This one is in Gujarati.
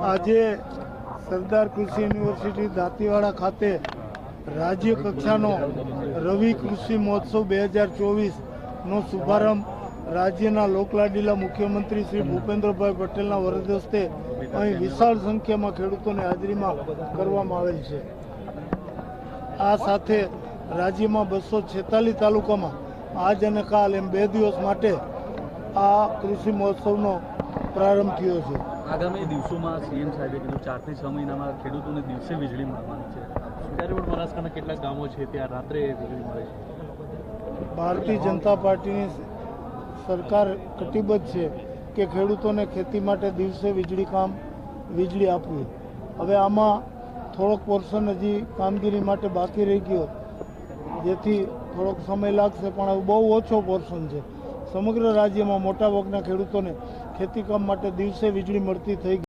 આજે સરદાર કૃષિ યુનિવર્સિટી દાંતીવાડા ખાતે રાજ્ય કક્ષાનો રવિ કૃષિ મહોત્સવ બે હજાર ચોવીસનો શુભારંભ રાજ્યના લોકલાડીલા મુખ્યમંત્રી શ્રી ભૂપેન્દ્રભાઈ પટેલના વરદ હસ્તે અહીં વિશાળ સંખ્યામાં ખેડૂતોની હાજરીમાં કરવામાં આવેલ છે. આ સાથે રાજ્યમાં બસો છેતાલીસ તાલુકામાં આજ અને કાલ એમ બે દિવસ માટે આ કૃષિ મહોત્સવનો પ્રારંભ થયો છે. આગામી દિવસોમાં સીએમ સાહેબે કીધું ચારથી છ મહિનામાં ખેડૂતોને દિવસે વીજળી મળવાની છે. ત્યારે પણ મહારાષ્ટ્રના કેટલાક ગામો છે ત્યાં રાત્રે વીજળી મળે છે? ભારતીય જનતા પાર્ટીની સરકાર કટિબદ્ધ છે કે ખેડૂતોને ખેતી માટે દિવસે વીજળી કામ વીજળી આપવી. હવે આમાં થોડોક પોર્શન હજી કામગીરી માટે બાકી રહી ગયો. જેથી થોડોક સમય લાગશે પણ હવે બહુ ઓછો પોર્શન છે. સમગ્ર રાજ્યમાં મોટાભાગના ખેડૂતોને ખેતી કામ માટે દિવસે વીજળી મળતી થઈ